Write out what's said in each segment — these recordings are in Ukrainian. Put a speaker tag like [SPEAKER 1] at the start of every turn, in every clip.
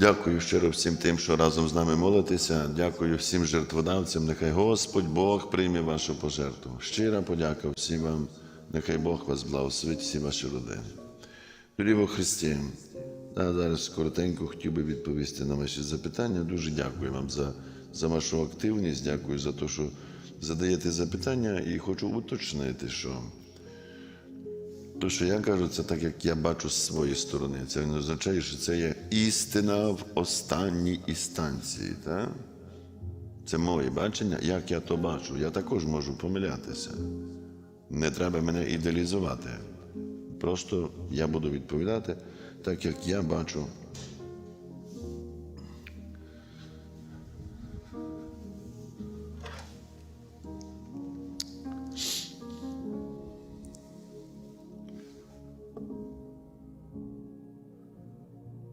[SPEAKER 1] Дякую щиро всім тим, що разом з нами молитеся. Дякую всім жертводавцям. Нехай Господь Бог прийме вашу пожертву. Щира подяка всім вам. Нехай Бог вас благословить, всі ваші родини. Во Христі, я зараз коротенько хотів би відповісти на ваші запитання. Дуже дякую вам за, за вашу активність. Дякую за те, що задаєте запитання, і хочу уточнити, що. То, що я кажу, це так, як я бачу з своєї сторони. Це не означає, що це є істина в останній інстанції. Так? Це моє бачення, як я то бачу. Я також можу помилятися. Не треба мене ідеалізувати. Просто я буду відповідати так, як я бачу.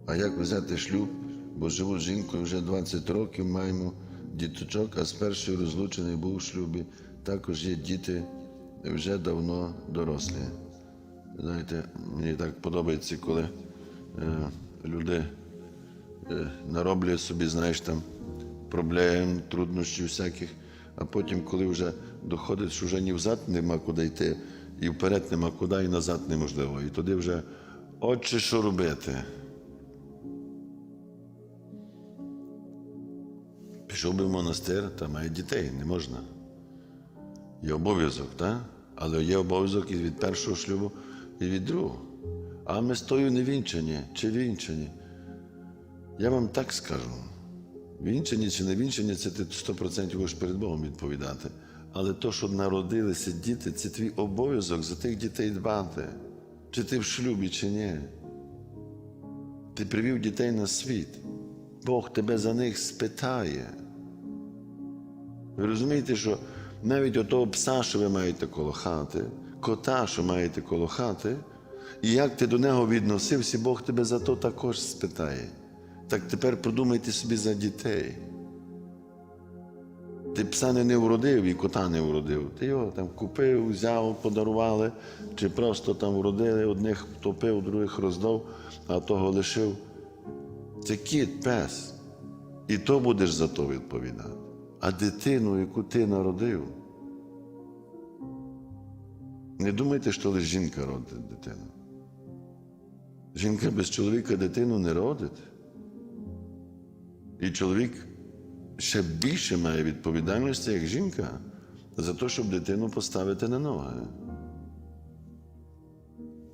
[SPEAKER 1] А як взяти шлюб? Бо живу з жінкою вже 20 років, маємо діточок, а з першою розлучений був у шлюбі. Також є діти вже давно дорослі. Знаєте, мені так подобається, коли е, люди е, нароблюють собі, знаєш, там проблем, труднощів всяких, а потім, коли вже доходить, що вже ні взад нема куди йти, і вперед нема куди, і назад неможливо. І тоді вже, отче, що робити? Пішов би в монастир, та має дітей, не можна. Є обов'язок, так? Але є обов'язок і від першого шлюбу, і від другого. А ми з тою не вінчані чи вінчані. Я вам так скажу: вінчані чи не вінчані, це ти 100% будеш перед Богом відповідати. Але то, що народилися діти, це твій обов'язок за тих дітей дбати. Чи ти в шлюбі, чи ні. Ти привів дітей на світ. Бог тебе за них спитає. Ви розумієте, що навіть отого пса, що ви маєте коло хати, кота, що маєте коло хати, і як ти до нього відносився, Бог тебе за то також спитає. Так тепер подумайте собі за дітей. Ти пса не, вродив і кота не вродив. Ти його там купив, взяв, подарували, чи просто там вродили, одних втопив, других роздав, а того лишив. Це кіт, пес. І то будеш за то відповідати. А дитину, яку ти народив, не думайте, що лише жінка родить дитину. Жінка без чоловіка дитину не родить. І чоловік ще більше має відповідальності, як жінка, за те, щоб дитину поставити на ноги.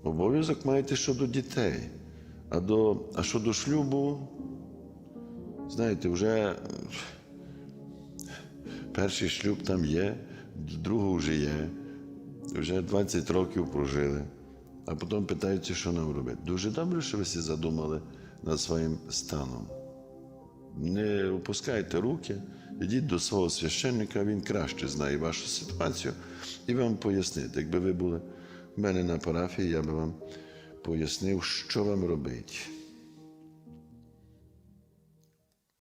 [SPEAKER 1] Обов'язок маєте щодо дітей. А, до, а щодо шлюбу, знаєте, вже перший шлюб там є, другого вже є, вже 20 років прожили, а потім питаються, що нам робити. Дуже добре, що ви всі задумали над своїм станом. Не опускайте руки, йдіть до свого священника, він краще знає вашу ситуацію і вам пояснить. Якби ви були в мене на парафії, я би вам пояснив, що вам робити.